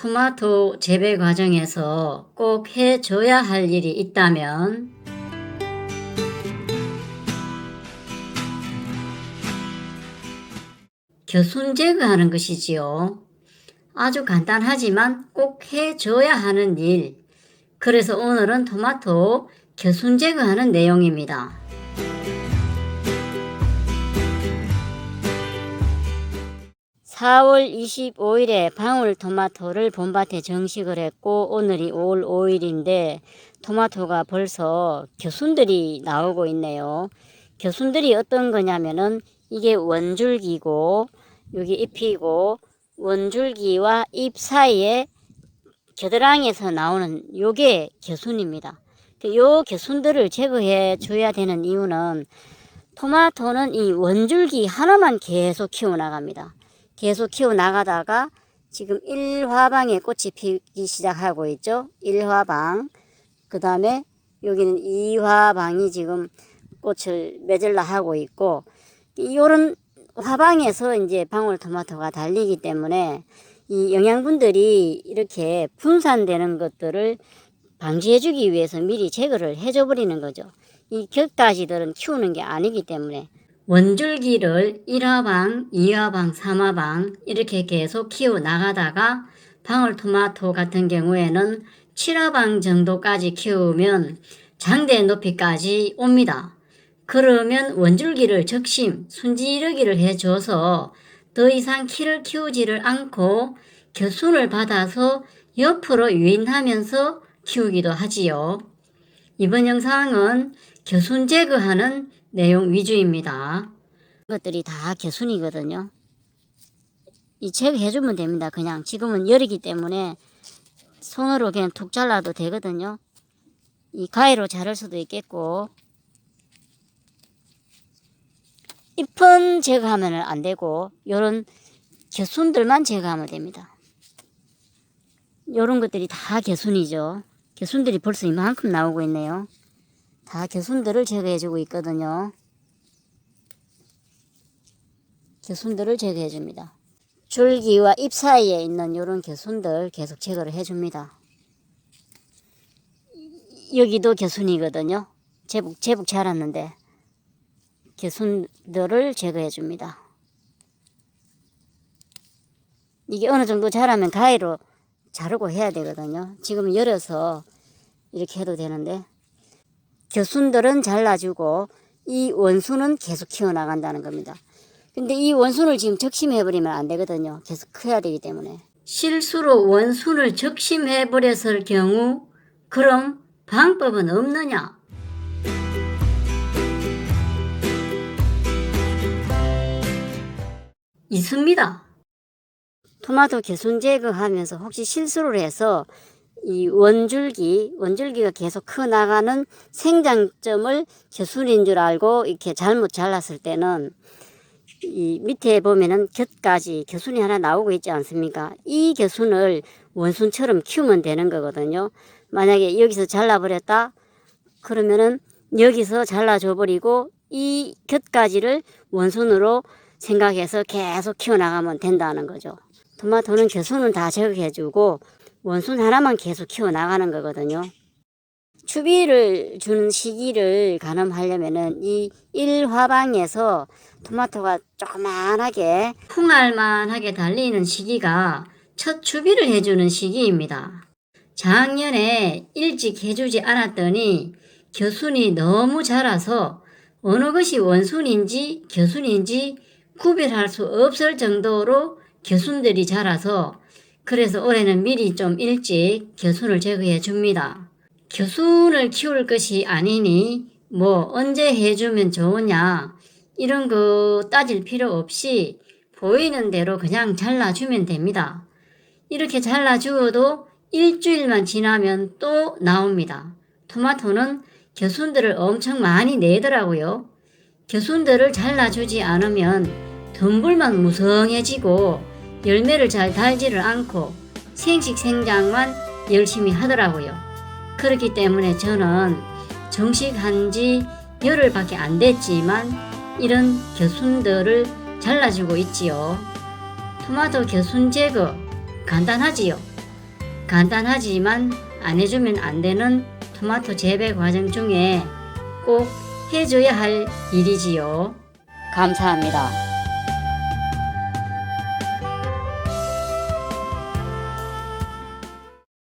토마토 재배 과정에서 꼭 해줘야 할 일이 있다면 겨순 제거하는 것이지요. 아주 간단하지만 꼭 해줘야 하는 일. 그래서 오늘은 토마토 겨순 제거하는 내용입니다. (4월 25일에) 방울토마토를 봄밭에 정식을 했고 오늘이 (5월 5일인데) 토마토가 벌써 겨순들이 나오고 있네요 겨순들이 어떤 거냐면은 이게 원줄기고 여기 잎이고 원줄기와 잎 사이에 겨드랑이에서 나오는 요게 겨순입니다. 그요 겨순들을 제거해 줘야 되는 이유는 토마토는 이 원줄기 하나만 계속 키워 나갑니다. 계속 키워 나가다가 지금 1화방에 꽃이 피기 시작하고 있죠. 1화방. 그 다음에 여기는 2화방이 지금 꽃을 맺으려 하고 있고 요런 화방에서 이제 방울토마토가 달리기 때문에 이 영양분들이 이렇게 분산되는 것들을 방지해주기 위해서 미리 제거를 해줘 버리는 거죠. 이 곁가지들은 키우는 게 아니기 때문에 원줄기를 1화방, 2화방, 3화방 이렇게 계속 키워 나가다가 방울토마토 같은 경우에는 7화방 정도까지 키우면 장대 높이까지 옵니다. 그러면 원줄기를 적심, 순지르기를 해줘서 더 이상 키를 키우지를 않고 겨순을 받아서 옆으로 유인하면서 키우기도 하지요. 이번 영상은 겨순 제거하는 내용 위주입니다. 이것들이 다 겨순이거든요. 이 제거해주면 됩니다. 그냥 지금은 열이기 때문에 손으로 그냥 툭 잘라도 되거든요. 이 가위로 자를 수도 있겠고 잎은 제거하면 안 되고 요런 겨순들만 제거하면 됩니다. 요런 것들이 다 겨순이죠. 겨순들이 벌써 이만큼 나오고 있네요. 다 겨순들을 제거해주고 있거든요. 겨순들을 제거해줍니다. 줄기와 잎 사이에 있는 요런 겨순들 계속 제거를 해줍니다. 여기도 겨순이거든요. 제복, 제복 자랐는데 개순들을 제거해 줍니다. 이게 어느 정도 자라면 가위로 자르고 해야 되거든요. 지금 열어서 이렇게 해도 되는데 겨순들은 잘라주고 이 원수는 계속 키워나간다는 겁니다. 근데 이 원순을 지금 적심해버리면 안 되거든요. 계속 커야 되기 때문에. 실수로 원순을 적심해버렸을 경우 그럼 방법은 없느냐? 있습니다. 토마토 개순 제거하면서 혹시 실수를 해서 이 원줄기, 원줄기가 계속 커 나가는 생장점을 개순인 줄 알고 이렇게 잘못 잘랐을 때는 이 밑에 보면은 곁까지 겨순이 하나 나오고 있지 않습니까? 이 겨순을 원순처럼 키우면 되는 거거든요. 만약에 여기서 잘라버렸다? 그러면은 여기서 잘라줘 버리고 이 곁가지를 원순으로 생각해서 계속 키워나가면 된다는 거죠. 토마토는 겨순은 다 제거해주고 원순 하나만 계속 키워나가는 거거든요. 추비를 주는 시기를 가늠하려면은 이 1화방에서 토마토가 조그만하게 풍알만하게 달리는 시기가 첫 추비를 해주는 시기입니다. 작년에 일찍 해주지 않았더니 겨순이 너무 자라서 어느 것이 원순인지 겨순인지 구별할 수 없을 정도로 겨순들이 자라서 그래서 올해는 미리 좀 일찍 겨순을 제거해 줍니다. 겨순을 키울 것이 아니니 뭐 언제 해주면 좋으냐 이런 거 따질 필요 없이 보이는 대로 그냥 잘라주면 됩니다. 이렇게 잘라주어도 일주일만 지나면 또 나옵니다. 토마토는 겨순들을 엄청 많이 내더라고요. 겨순들을 잘라주지 않으면 덩굴만 무성해지고 열매를 잘 달지를 않고 생식 생장만 열심히 하더라고요. 그렇기 때문에 저는 정식한 지 열흘밖에 안 됐지만 이런 겨순들을 잘라주고 있지요. 토마토 겨순 제거 간단하지요. 간단하지만 안 해주면 안 되는 토마토 재배 과정 중에 꼭 해줘야 할 일이지요. 감사합니다.